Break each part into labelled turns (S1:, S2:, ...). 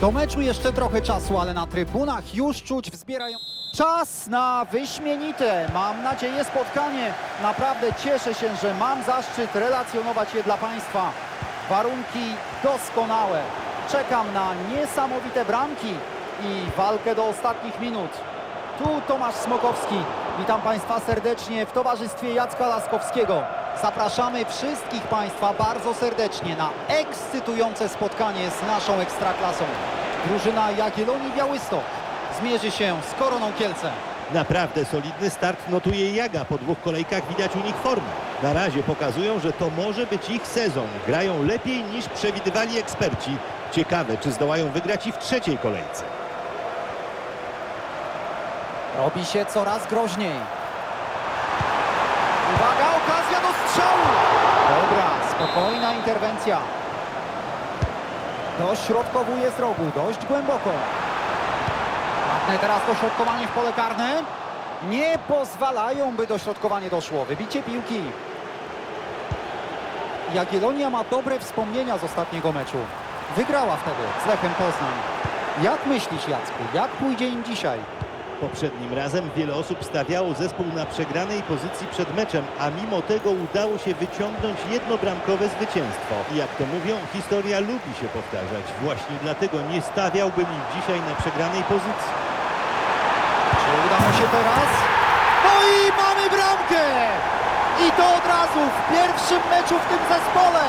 S1: Do meczu jeszcze trochę czasu, ale na trybunach już czuć wzbierają. Czas na wyśmienite, mam nadzieję, spotkanie. Naprawdę cieszę się, że mam zaszczyt relacjonować je dla Państwa. Warunki doskonałe. Czekam na niesamowite bramki i walkę do ostatnich minut. Tu Tomasz Smokowski. Witam Państwa serdecznie w towarzystwie Jacka Laskowskiego. Zapraszamy wszystkich Państwa bardzo serdecznie na ekscytujące spotkanie z naszą Ekstraklasą. Drużyna Jagiellonii Białystok zmierzy się z Koroną Kielce.
S2: Naprawdę solidny start notuje Jaga. Po dwóch kolejkach widać u nich formę. Na razie pokazują, że to może być ich sezon. Grają lepiej niż przewidywali eksperci. Ciekawe, czy zdołają wygrać i w trzeciej kolejce.
S1: Robi się coraz groźniej. Spokojna interwencja. Dośrodkowuje z rogu, dość głęboko. Ładne teraz dośrodkowanie w pole karne. Nie pozwalają, by dośrodkowanie doszło. Wybicie piłki. Jagiellonia ma dobre wspomnienia z ostatniego meczu. Wygrała wtedy z Lechem Poznań. Jak myślisz, Jacku, jak pójdzie im dzisiaj?
S2: Poprzednim razem wiele osób stawiało zespół na przegranej pozycji przed meczem, a mimo tego udało się wyciągnąć jednobramkowe zwycięstwo. I jak to mówią, historia lubi się powtarzać. Właśnie dlatego nie stawiałbym ich dzisiaj na przegranej pozycji.
S1: Czy uda mu się teraz? No i mamy bramkę! I to od razu w pierwszym meczu w tym zespole!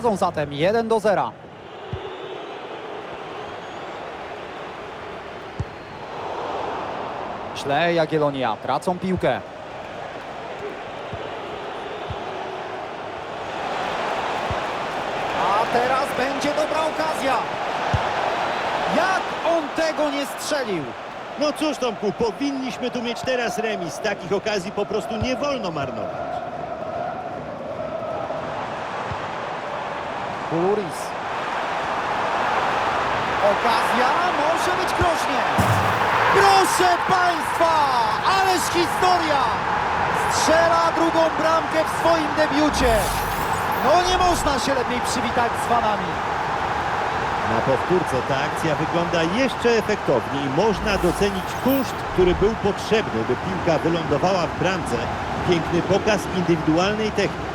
S1: Prowadzą zatem 1 do 0. Źle Jagiellonia, tracą piłkę. A teraz będzie dobra okazja. Jak on tego nie strzelił?
S2: No cóż Tomku, powinniśmy tu mieć teraz remis. Takich okazji po prostu nie wolno marnować.
S1: Kuluris. Okazja może być groźnie. Proszę Państwa, ależ historia! Strzela drugą bramkę w swoim debiucie. No nie można się lepiej przywitać z fanami.
S2: Na powtórce ta akcja wygląda jeszcze efektowniej. Można docenić kunszt, który był potrzebny, by piłka wylądowała w bramce. Piękny pokaz indywidualnej techniki.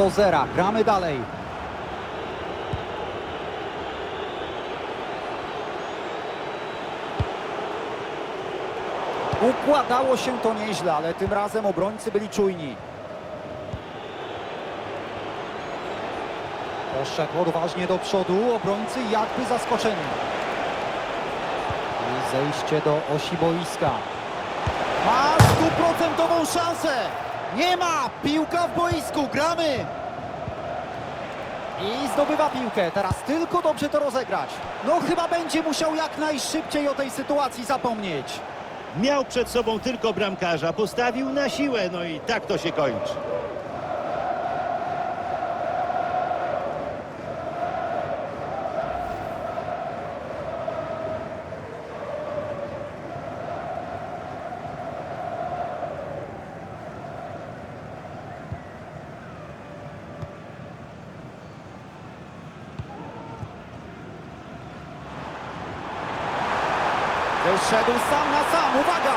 S1: Do zera. Gramy dalej. Układało się to nieźle, ale tym razem obrońcy byli czujni. Poszedł odważnie do przodu, obrońcy jakby zaskoczeni. I zejście do osi boiska. Ma stuprocentową szansę! Nie ma! Piłka w boisku, gramy! I zdobywa piłkę, teraz tylko dobrze to rozegrać. No chyba będzie musiał jak najszybciej o tej sytuacji zapomnieć.
S2: Miał przed sobą tylko bramkarza, postawił na siłę, no i tak to się kończy.
S1: Wyszedł sam na sam, uwaga!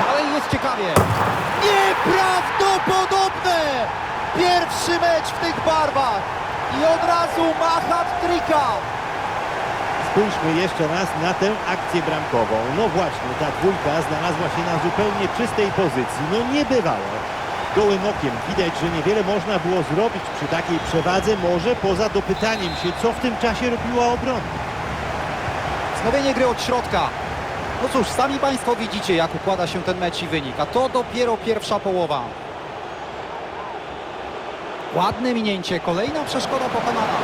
S1: Dalej jest ciekawie. Nieprawdopodobne! Pierwszy mecz w tych barwach i od razu ma hat-tricka.
S2: Spójrzmy jeszcze raz na tę akcję bramkową. No właśnie, ta dwójka znalazła się na zupełnie czystej pozycji. No niebywałe. Gołym okiem widać, że niewiele można było zrobić przy takiej przewadze, może poza dopytaniem się, co w tym czasie robiła obrona.
S1: Wznowienie gry od środka. No cóż, sami Państwo widzicie, jak układa się ten mecz i wynik, a to dopiero pierwsza połowa. Ładne minięcie, kolejna przeszkoda pokonana.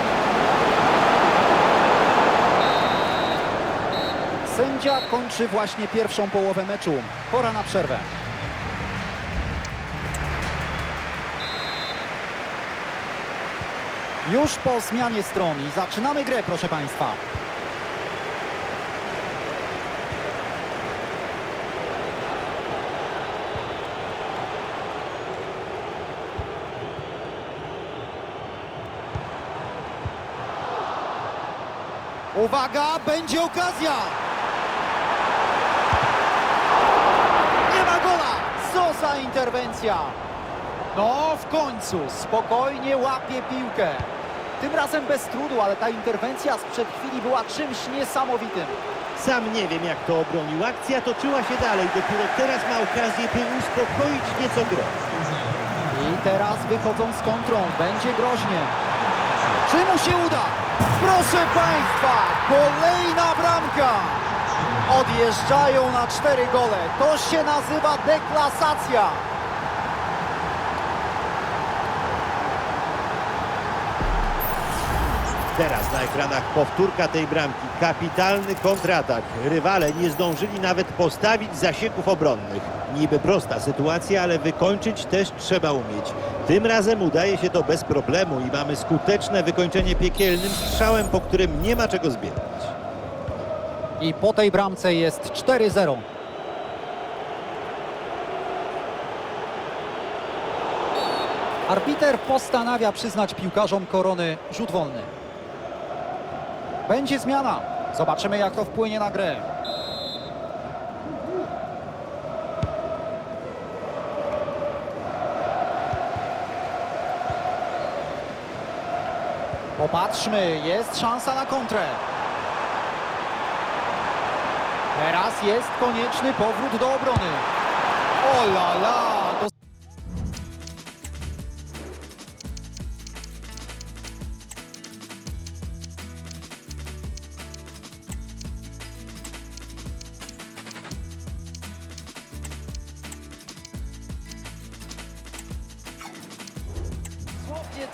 S1: Sędzia kończy właśnie pierwszą połowę meczu. Pora na przerwę. Już po zmianie stron i zaczynamy grę, proszę Państwa. Uwaga, będzie okazja! Nie ma gola! Co za interwencja! No, w końcu spokojnie łapie piłkę. Tym razem bez trudu, ale ta interwencja sprzed chwili była czymś niesamowitym.
S2: Sam nie wiem, jak to obronił. Akcja toczyła się dalej. Dopiero teraz ma okazję, by uspokoić nieco grę.
S1: I teraz wychodzą z kontrą. Będzie groźnie. Czy mu się uda? Proszę Państwa, kolejna bramka! Odjeżdżają na cztery gole. To się nazywa deklasacja.
S2: Teraz na ekranach powtórka tej bramki. Kapitalny kontratak. Rywale nie zdążyli nawet postawić zasieków obronnych. Niby prosta sytuacja, ale wykończyć też trzeba umieć. Tym razem udaje się to bez problemu i mamy skuteczne wykończenie piekielnym strzałem, po którym nie ma czego zbierać.
S1: I po tej bramce jest 4-0. Arbiter postanawia przyznać piłkarzom korony rzut wolny. Będzie zmiana. Zobaczymy jak to wpłynie na grę. Popatrzmy, jest szansa na kontrę. Teraz jest konieczny powrót do obrony. O la la!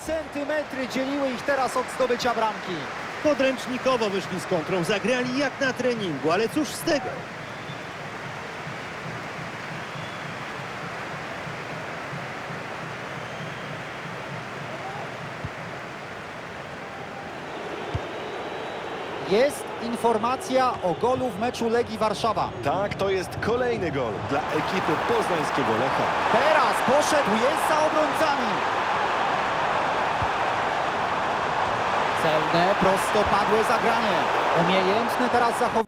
S1: Centymetry dzieliły ich teraz od zdobycia bramki.
S2: Podręcznikowo wyszli z kontrą, zagrali jak na treningu, ale cóż z tego?
S1: Jest informacja o golu w meczu Legii Warszawa.
S3: Tak, to jest kolejny gol dla ekipy poznańskiego Lecha.
S1: Teraz poszedł, jest za obrońcami. Celne, prostopadłe zagranie. Umiejętne teraz zachowanie.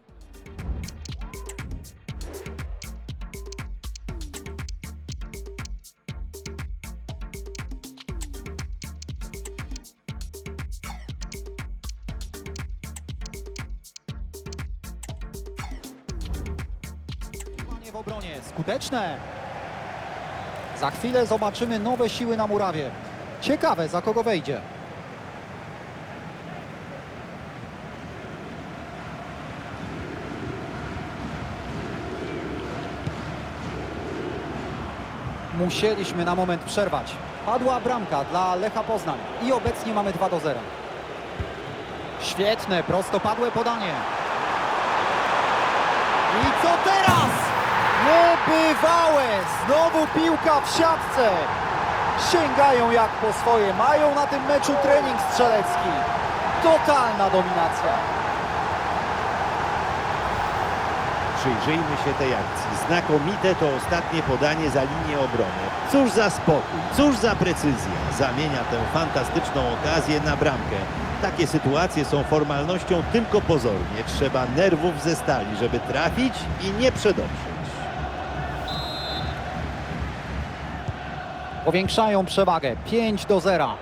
S1: w obronie. Skuteczne. Za chwilę zobaczymy nowe siły na murawie. Ciekawe, za kogo wejdzie. Musieliśmy na moment przerwać. Padła bramka dla Lecha Poznań i obecnie mamy 2 do 0. Świetne, prostopadłe podanie. I co teraz? Niebywałe! Znowu piłka w siatce. Sięgają jak po swoje. Mają na tym meczu trening strzelecki. Totalna dominacja.
S2: Przyjrzyjmy się tej akcji. Znakomite to ostatnie podanie za linię obrony. Cóż za spokój, cóż za precyzja. Zamienia tę fantastyczną okazję na bramkę. Takie sytuacje są formalnością tylko pozornie. Trzeba nerwów ze stali, żeby trafić i nie przedobrzyć.
S1: Powiększają przewagę. 5 do 0.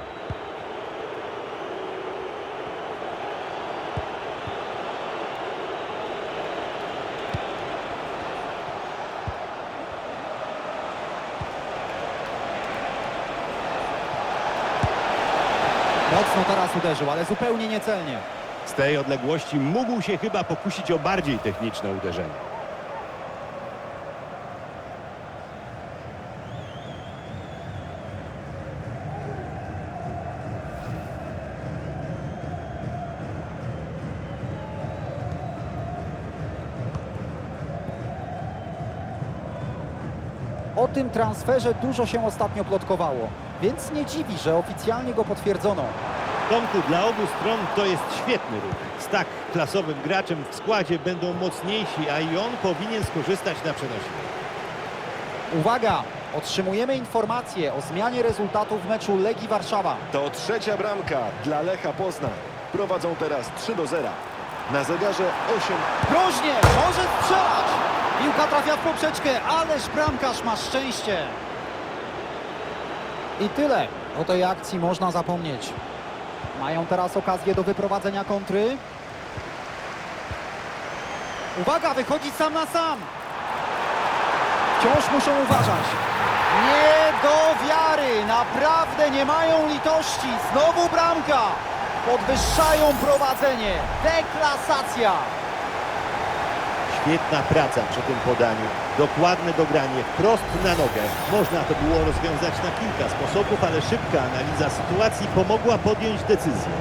S1: uderzył, ale zupełnie niecelnie.
S2: Z tej odległości mógł się chyba pokusić o bardziej techniczne uderzenie.
S1: O tym transferze dużo się ostatnio plotkowało, więc nie dziwi, że oficjalnie go potwierdzono.
S2: Dla obu stron to jest świetny ruch. Z tak klasowym graczem w składzie będą mocniejsi, a i on powinien skorzystać na przenośnie.
S1: Uwaga! Otrzymujemy informację o zmianie rezultatu w meczu Legii Warszawa.
S3: To trzecia bramka dla Lecha Poznań. Prowadzą teraz 3 do 0. Na zegarze 8
S1: Groźnie! Może strzelać! Piłka trafia w poprzeczkę, ależ bramkarz ma szczęście. I tyle. O tej akcji można zapomnieć. Mają teraz okazję do wyprowadzenia kontry. Uwaga, wychodzi sam na sam. Wciąż muszą uważać. Nie do wiary, naprawdę nie mają litości. Znowu bramka. Podwyższają prowadzenie. Deklasacja.
S2: Świetna praca przy tym podaniu. Dokładne dogranie, wprost na nogę. Można to było rozwiązać na kilka sposobów, ale szybka analiza sytuacji pomogła podjąć decyzję.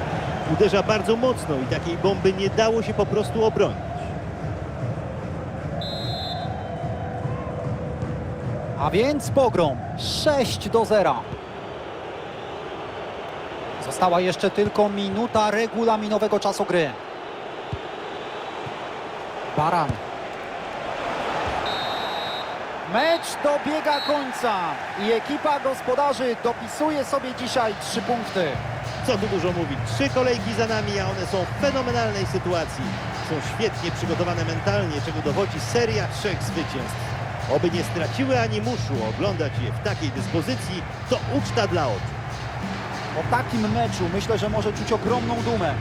S2: Uderza bardzo mocno i takiej bomby nie dało się po prostu obronić.
S1: A więc pogrom 6 do 0. Została jeszcze tylko minuta regulaminowego czasu gry. Baran. Mecz dobiega końca i ekipa gospodarzy dopisuje sobie dzisiaj trzy punkty.
S2: Co tu dużo mówić, trzy kolejki za nami, a one są w fenomenalnej sytuacji. Są świetnie przygotowane mentalnie, czego dowodzi seria trzech zwycięstw. Oby nie straciły ani muszu oglądać je w takiej dyspozycji, to uczta dla oczu.
S1: Po takim meczu myślę, że może czuć ogromną dumę.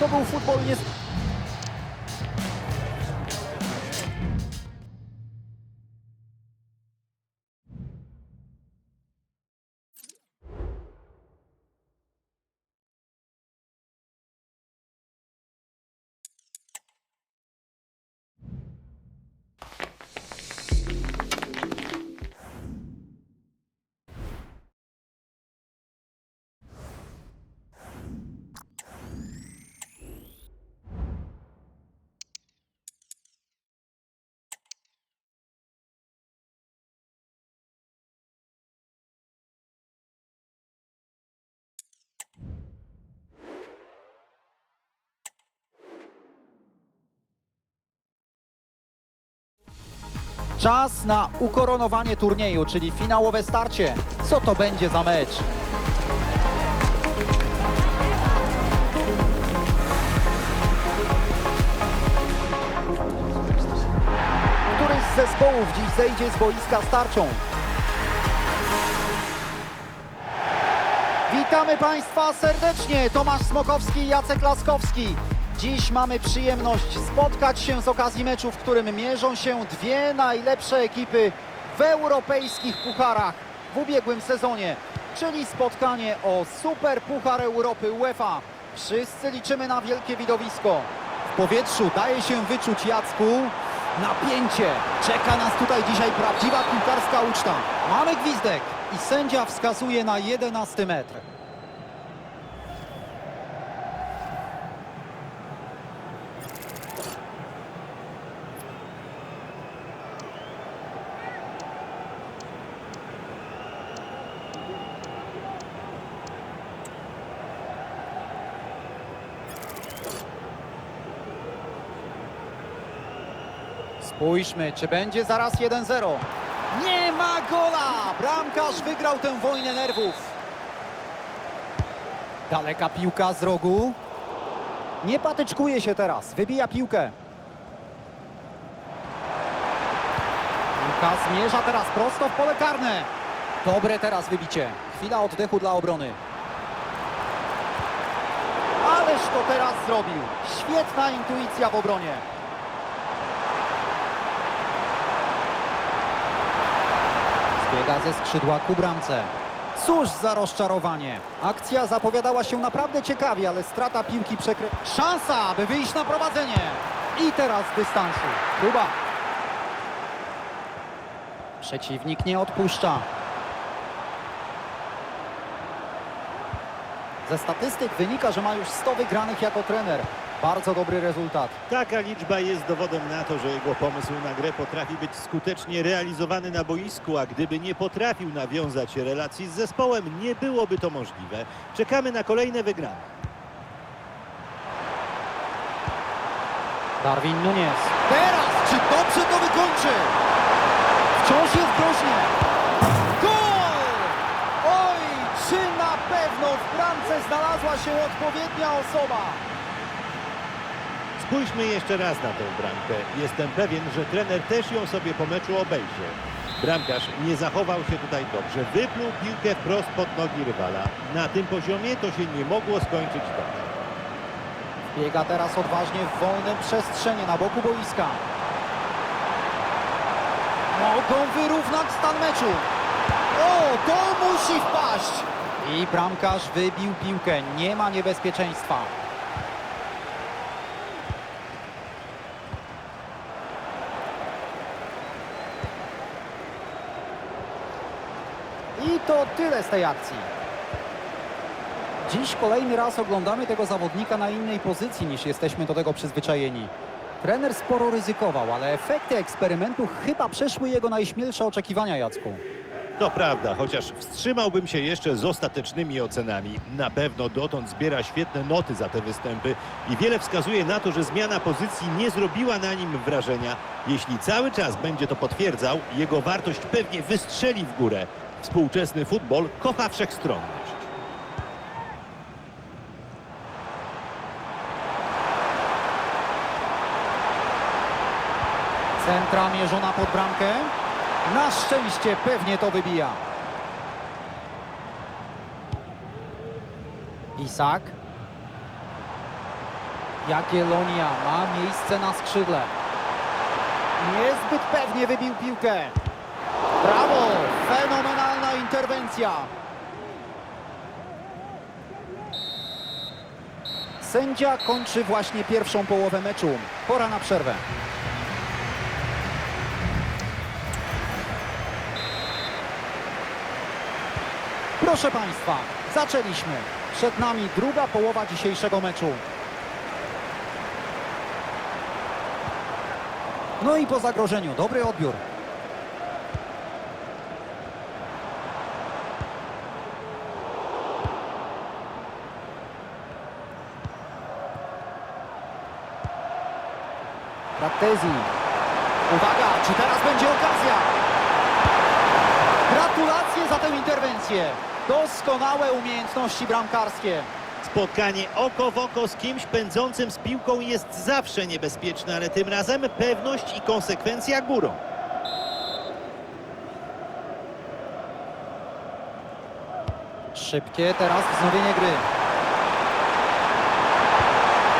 S1: To był futbol nie... Czas na ukoronowanie turnieju, czyli finałowe starcie. Co to będzie za mecz? Któryś z zespołów dziś zejdzie z boiska starczą? Witamy Państwa serdecznie. Tomasz Smokowski i Jacek Laskowski. Dziś mamy przyjemność spotkać się z okazji meczu, w którym mierzą się dwie najlepsze ekipy w europejskich pucharach w ubiegłym sezonie, czyli spotkanie o Super Puchar Europy UEFA. Wszyscy liczymy na wielkie widowisko. W powietrzu daje się wyczuć Jacku napięcie. Czeka nas tutaj dzisiaj prawdziwa piłkarska uczta. Mamy gwizdek i sędzia wskazuje na 11 metr. Spójrzmy, czy będzie zaraz 1-0. Nie ma gola! Bramkarz wygrał tę wojnę nerwów. Daleka piłka z rogu. Nie patyczkuje się teraz, wybija piłkę. Piłka zmierza teraz prosto w pole karne. Dobre teraz wybicie. Chwila oddechu dla obrony. Ależ to teraz zrobił. Świetna intuicja w obronie. Zbiega ze skrzydła ku bramce. Cóż za rozczarowanie. Akcja zapowiadała się naprawdę ciekawie, ale strata piłki przekry... Szansa, aby wyjść na prowadzenie. I teraz z dystansu. Próba. Przeciwnik nie odpuszcza. Ze statystyk wynika, że ma już 100 wygranych jako trener. Bardzo dobry rezultat.
S2: Taka liczba jest dowodem na to, że jego pomysł na grę potrafi być skutecznie realizowany na boisku, a gdyby nie potrafił nawiązać relacji z zespołem, nie byłoby to możliwe. Czekamy na kolejne wygrane.
S1: Darwin Nunes. Teraz, czy dobrze to wykończy? Wciąż jest groźnie. Gol! Oj, czy na pewno w bramce znalazła się odpowiednia osoba?
S2: Spójrzmy jeszcze raz na tę bramkę. Jestem pewien, że trener też ją sobie po meczu obejrzy. Bramkarz nie zachował się tutaj dobrze. Wypluł piłkę wprost pod nogi rywala. Na tym poziomie to się nie mogło skończyć dobrze.
S1: Biega teraz odważnie w wolne przestrzenie na boku boiska. Mogą wyrównać stan meczu. O, to musi wpaść! I bramkarz wybił piłkę. Nie ma niebezpieczeństwa. I to tyle z tej akcji. Dziś kolejny raz oglądamy tego zawodnika na innej pozycji niż jesteśmy do tego przyzwyczajeni. Trener sporo ryzykował, ale efekty eksperymentu chyba przeszły jego najśmielsze oczekiwania, Jacku.
S2: To prawda, chociaż wstrzymałbym się jeszcze z ostatecznymi ocenami. Na pewno dotąd zbiera świetne noty za te występy i wiele wskazuje na to, że zmiana pozycji nie zrobiła na nim wrażenia. Jeśli cały czas będzie to potwierdzał, jego wartość pewnie wystrzeli w górę. Współczesny futbol kocha wszechstronność.
S1: Centra mierzona pod bramkę. Na szczęście pewnie to wybija. Isak. Jagiellonia ma miejsce na skrzydle. Niezbyt pewnie wybił piłkę. Brawo! Fenomenalna interwencja. Sędzia kończy właśnie pierwszą połowę meczu. Pora na przerwę. Proszę Państwa, zaczęliśmy. Przed nami druga połowa dzisiejszego meczu. No i po zagrożeniu, dobry odbiór. Frattesi. Uwaga, czy teraz będzie okazja? Gratulacje za tę interwencję. Doskonałe umiejętności bramkarskie.
S2: Spotkanie oko w oko z kimś pędzącym z piłką jest zawsze niebezpieczne, ale tym razem pewność i konsekwencja górą.
S1: Szybkie teraz wznowienie gry.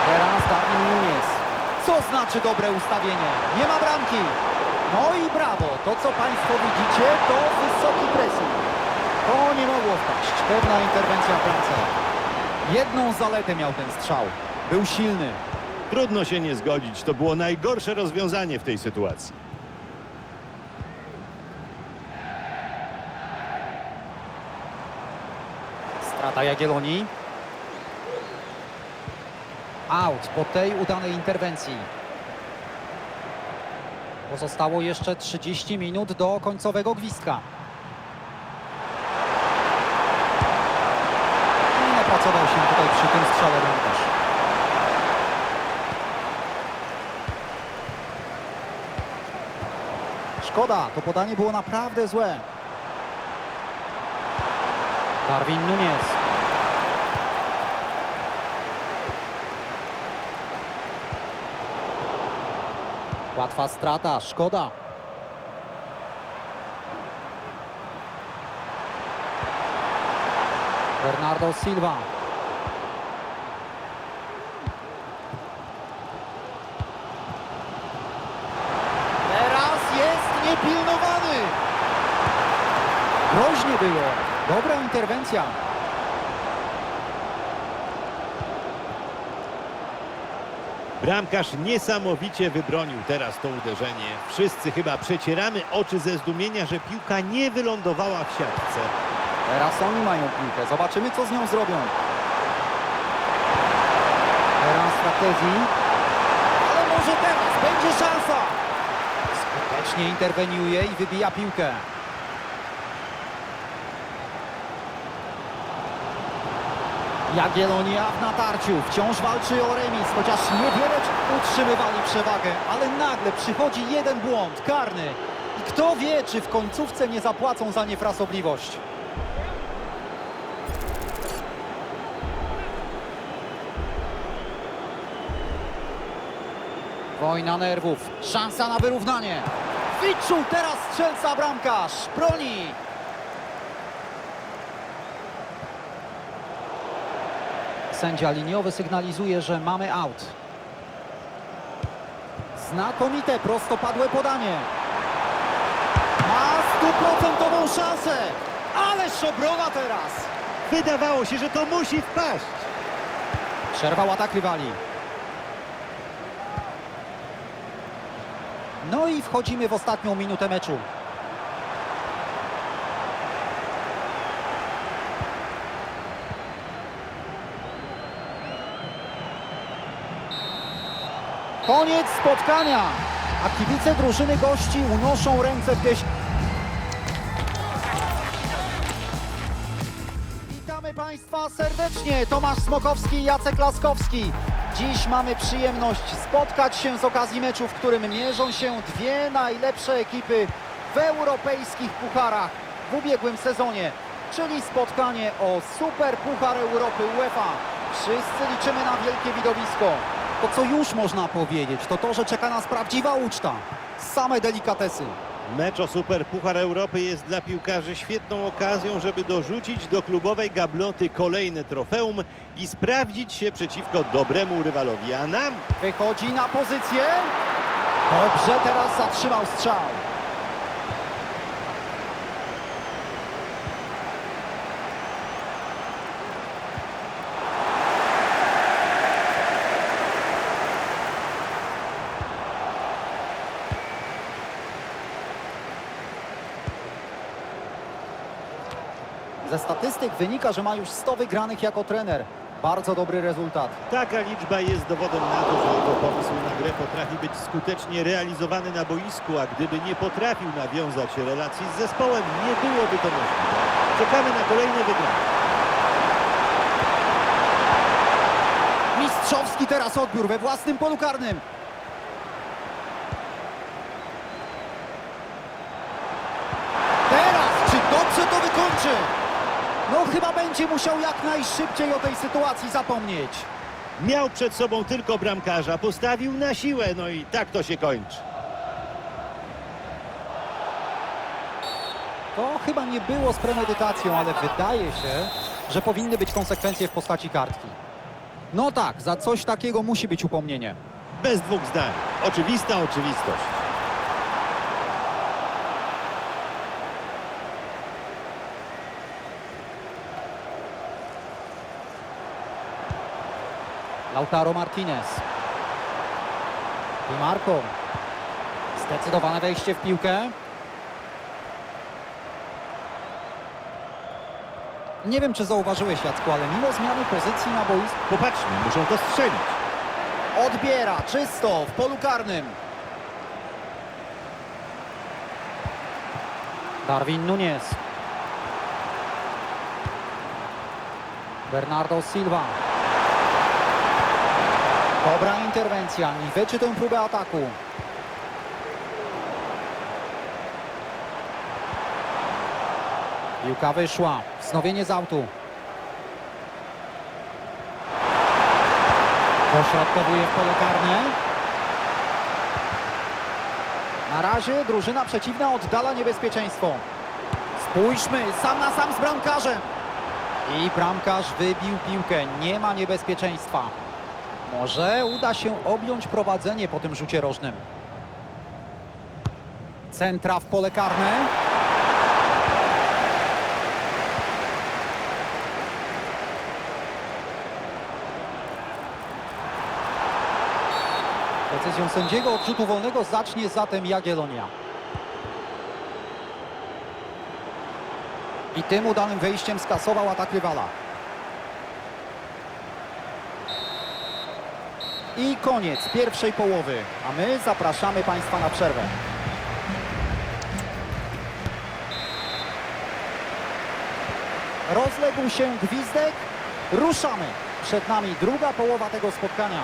S1: Teraz Darwin Nunes. Co znaczy dobre ustawienie? Nie ma bramki. No i brawo. To co Państwo widzicie to wysoki pressing. To nie mogło wpaść. Pewna interwencja w bramce. Jedną zaletę miał ten strzał. Był silny.
S2: Trudno się nie zgodzić, to było najgorsze rozwiązanie w tej sytuacji.
S1: Strata Jagiellonii. Out po tej udanej interwencji. Pozostało jeszcze 30 minut do końcowego gwizdka. Napracował się tutaj przy tym strzale bramkarz. Szkoda, to podanie było naprawdę złe. Darwin Nunes. Łatwa strata, szkoda. Bernardo Silva. Teraz jest niepilnowany. Groźnie było. Dobra interwencja.
S2: Bramkarz niesamowicie wybronił teraz to uderzenie. Wszyscy chyba przecieramy oczy ze zdumienia, że piłka nie wylądowała w siatce.
S1: Teraz oni mają piłkę. Zobaczymy, co z nią zrobią. Teraz Fraktezji. Ale może teraz będzie szansa. Skutecznie interweniuje i wybija piłkę. Jagiellonia w natarciu, wciąż walczy o remis, chociaż niewiele utrzymywali przewagę, ale nagle przychodzi jeden błąd, karny. I kto wie, czy w końcówce nie zapłacą za niefrasobliwość. Wojna nerwów, szansa na wyrównanie. Wyczuł teraz strzelca bramkarz, broni. Sędzia liniowy sygnalizuje, że mamy out. Znakomite prostopadłe podanie. Ma stuprocentową szansę. Ależ obrona teraz.
S2: Wydawało się, że to musi wpaść.
S1: Przerwał atak rywali. No i wchodzimy w ostatnią minutę meczu. Koniec spotkania, a kibice drużyny gości unoszą ręce w pieśni. Witamy Państwa serdecznie. Tomasz Smokowski i Jacek Laskowski. Dziś mamy przyjemność spotkać się z okazji meczu, w którym mierzą się dwie najlepsze ekipy w europejskich pucharach w ubiegłym sezonie, czyli spotkanie o Super Puchar Europy UEFA. Wszyscy liczymy na wielkie widowisko. To co już można powiedzieć, to to, że czeka nas prawdziwa uczta. Same delikatesy.
S2: Mecz o Super Puchar Europy jest dla piłkarzy świetną okazją, żeby dorzucić do klubowej gabloty kolejne trofeum i sprawdzić się przeciwko dobremu rywalowi. A nam
S1: Wychodzi na pozycję. Dobrze, teraz zatrzymał strzał. Ze statystyk wynika, że ma już 100 wygranych jako trener. Bardzo dobry rezultat.
S2: taka liczba jest dowodem na to, że jego pomysł na grę potrafi być skutecznie realizowany na boisku, a gdyby nie potrafił nawiązać relacji z zespołem, nie byłoby to możliwe. Czekamy na kolejne wygranie.
S1: Mistrzowski teraz odbiór we własnym polu karnym. Musiał jak najszybciej o tej sytuacji zapomnieć.
S2: Miał przed sobą tylko bramkarza, postawił na siłę, no i tak to się kończy.
S1: To chyba nie było z premedytacją, ale wydaje się, że powinny być konsekwencje w postaci kartki. No tak, za coś takiego musi być upomnienie.
S2: Bez dwóch zdań. Oczywista oczywistość.
S1: Lautaro Martinez. I Marco. Zdecydowane wejście w piłkę. Nie wiem, czy zauważyłeś, Jacku, ale mimo zmiany pozycji na boisku
S2: Popatrzmy, muszą to strzelić.
S1: odbiera czysto w polu karnym. Darwin Nunez. Bernardo Silva. Dobra interwencja, niweczy tę próbę ataku. Piłka wyszła, wznowienie z autu. Pośrodkowuje w pole karne. Na razie drużyna przeciwna oddala niebezpieczeństwo. Spójrzmy, sam na sam z bramkarzem. I bramkarz wybił piłkę, nie ma niebezpieczeństwa. Może uda się objąć prowadzenie po tym rzucie rożnym. Centra w pole karne. Decyzją sędziego od rzutu wolnego zacznie zatem Jagiellonia. I tym udanym wejściem skasował atak rywala. I koniec pierwszej połowy, a my zapraszamy Państwa na przerwę. Rozległ się gwizdek. Ruszamy. Przed nami druga połowa tego spotkania.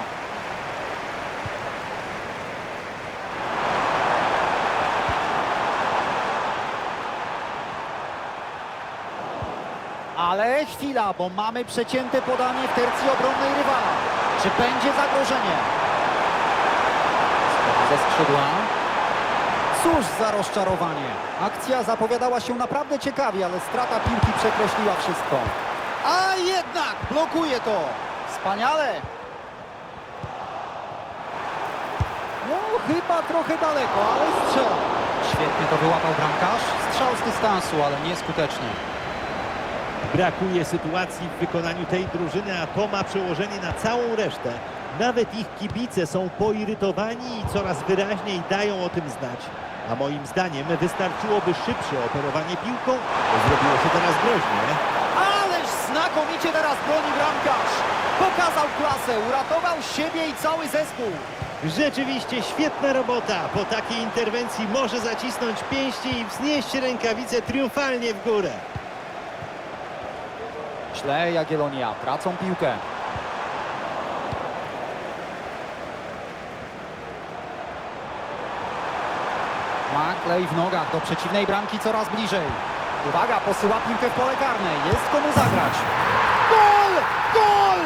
S1: Ale chwila, bo mamy przecięte podanie w tercji obronnej rywala. Czy będzie zagrożenie? Ze skrzydła. Cóż za rozczarowanie. Akcja zapowiadała się naprawdę ciekawie, ale strata piłki przekreśliła wszystko. A jednak blokuje to. Wspaniale. No chyba trochę daleko, ale strzela. Świetnie to wyłapał bramkarz. Strzał z dystansu, ale nieskutecznie.
S2: Brakuje sytuacji w wykonaniu tej drużyny, a to ma przełożenie na całą resztę. Nawet ich kibice są poirytowani i coraz wyraźniej dają o tym znać. A moim zdaniem wystarczyłoby szybsze operowanie piłką, zrobiło się teraz groźnie.
S1: Ależ znakomicie teraz broni bramkarz. Pokazał klasę, uratował siebie i cały zespół.
S2: Rzeczywiście świetna robota. Po takiej interwencji może zacisnąć pięści i wznieść rękawice triumfalnie w górę.
S1: Źle Jagiellonia, tracą piłkę. Maklej w nogach do przeciwnej bramki coraz bliżej. Uwaga, posyła piłkę w pole karne. Jest komu zagrać. Gol! Gol!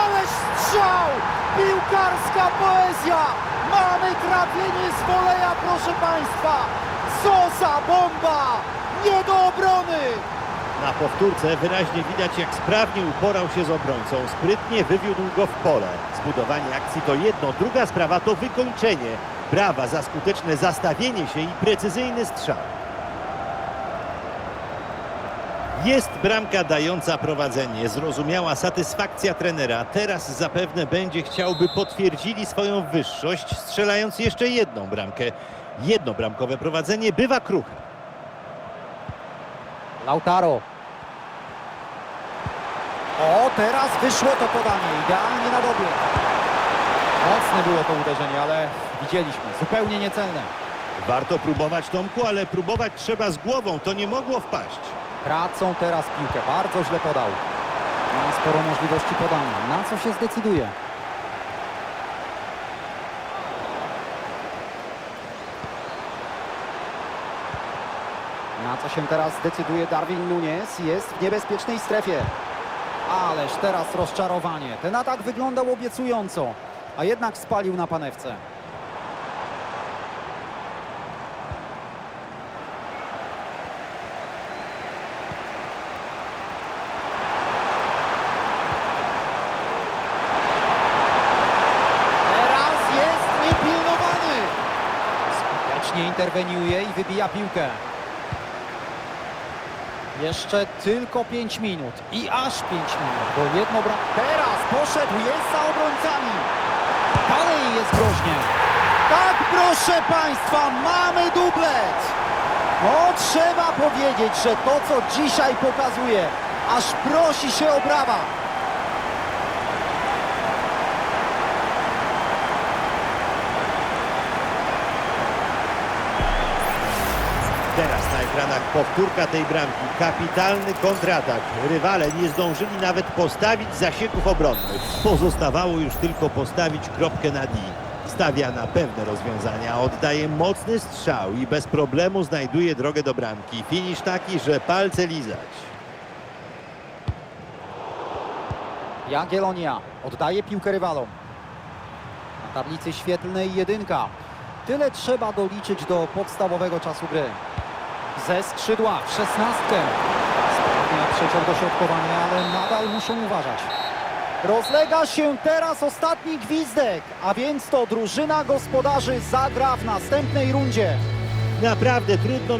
S1: Ależ strzał! Piłkarska poezja! Mamy trafienie z woleja, proszę Państwa! Co za bomba! Nie do obrony!
S2: Na powtórce wyraźnie widać, jak sprawnie uporał się z obrońcą. Sprytnie wywiódł go w pole. Zbudowanie akcji to jedno, druga sprawa to wykończenie. Brawa za skuteczne zastawienie się i precyzyjny strzał. Jest bramka dająca prowadzenie. Zrozumiała satysfakcja trenera. Teraz zapewne będzie chciał, by potwierdzili swoją wyższość, strzelając jeszcze jedną bramkę. Jednobramkowe prowadzenie bywa kruche.
S1: Lautaro. O, teraz wyszło to podanie, idealnie na dobie. Mocne było to uderzenie, ale widzieliśmy, zupełnie niecelne.
S2: Warto próbować, Tomku, ale próbować trzeba z głową. To nie mogło wpaść.
S1: Tracą teraz piłkę, bardzo źle podał. Ma sporo możliwości podania. Na co się zdecyduje? Na co się teraz zdecyduje Darwin Nunes? Jest w niebezpiecznej strefie. Ależ teraz rozczarowanie. Ten atak wyglądał obiecująco, a jednak spalił na panewce. Teraz jest niepilnowany. Skutecznie interweniuje i wybija piłkę. Jeszcze tylko 5 minut i aż 5 minut, bo jedno brak. Teraz poszedł, jest za obrońcami. Dalej jest groźnie. Tak, proszę Państwa, mamy dublet. No, trzeba powiedzieć, że to, co dzisiaj pokazuje, aż prosi się o brawa.
S2: Teraz na ekranach powtórka tej bramki. Kapitalny kontratak. Rywale nie zdążyli nawet postawić zasieków obronnych. Pozostawało już tylko postawić kropkę na D. Stawia na pewne rozwiązania, oddaje mocny strzał i bez problemu znajduje drogę do bramki. Finisz taki, że palce lizać.
S1: Jagiellonia oddaje piłkę rywalom. Na tablicy świetlnej jedynka. Tyle trzeba doliczyć do podstawowego czasu gry. Ze skrzydła w szesnastkę. Sprawny przeciąg dośrodkowania, ale nadal muszą uważać. Rozlega się teraz ostatni gwizdek, a więc to drużyna gospodarzy zagra w następnej rundzie.
S2: Naprawdę trudno